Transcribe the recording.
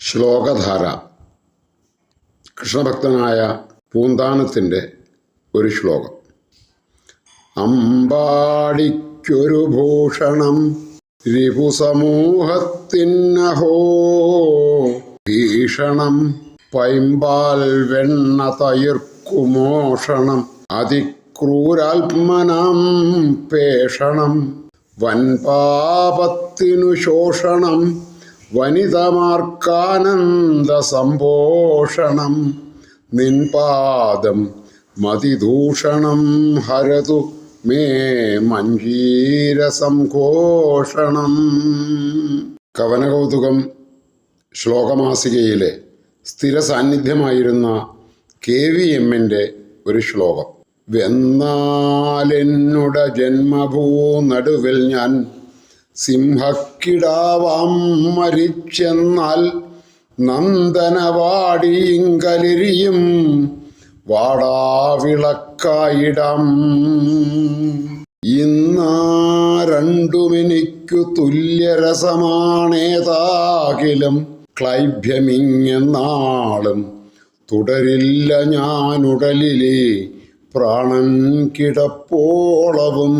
ശ്ലോകധാര. കൃഷ്ണഭക്തനായ പൂന്താനത്തിന്റെ ഒരു ശ്ലോകം. അമ്പാടിക്കൊരു ഭൂഷണം രിപുസമൂഹത്തിന്നഹോ. ഭീഷണം പൈമ്പാൽ വെണ്ണ തയിർക്കുമോഷണം അതിക്രൂരാത്മനം പേഷണം വൻപാപത്തിനു ശോഷണം വനിതമാർക്കാനന്ദ സംഭോഷണം നിൻപാദം മതിദൂഷണം ഹരതു മേ മഞ്ജീര സംഘോഷണം കവനകൗതുകം ശ്ലോകമാസികയിലെ സ്ഥിര സാന്നിധ്യമായിരുന്ന കെ വി എമ്മിന്റെ ഒരു ശ്ലോകം. വെന്നാലെന്നുട ജന്മഭൂ നടുവിൽ ഞാൻ സിംഹക്കിടാവാം മരിച്ചെന്നാൽ നന്ദനവാടിയിങ്കലിരിയും വാടാവിളക്കായിടം. ഇന്നാ രണ്ടുമെനിക്കു തുല്യരസമാണേതാകിലും ക്ലൈഭ്യമിങ്ങെന്നാളും തുടരില്ല ഞാനുടലിലെ പ്രാണൻ കിടപ്പോളവും.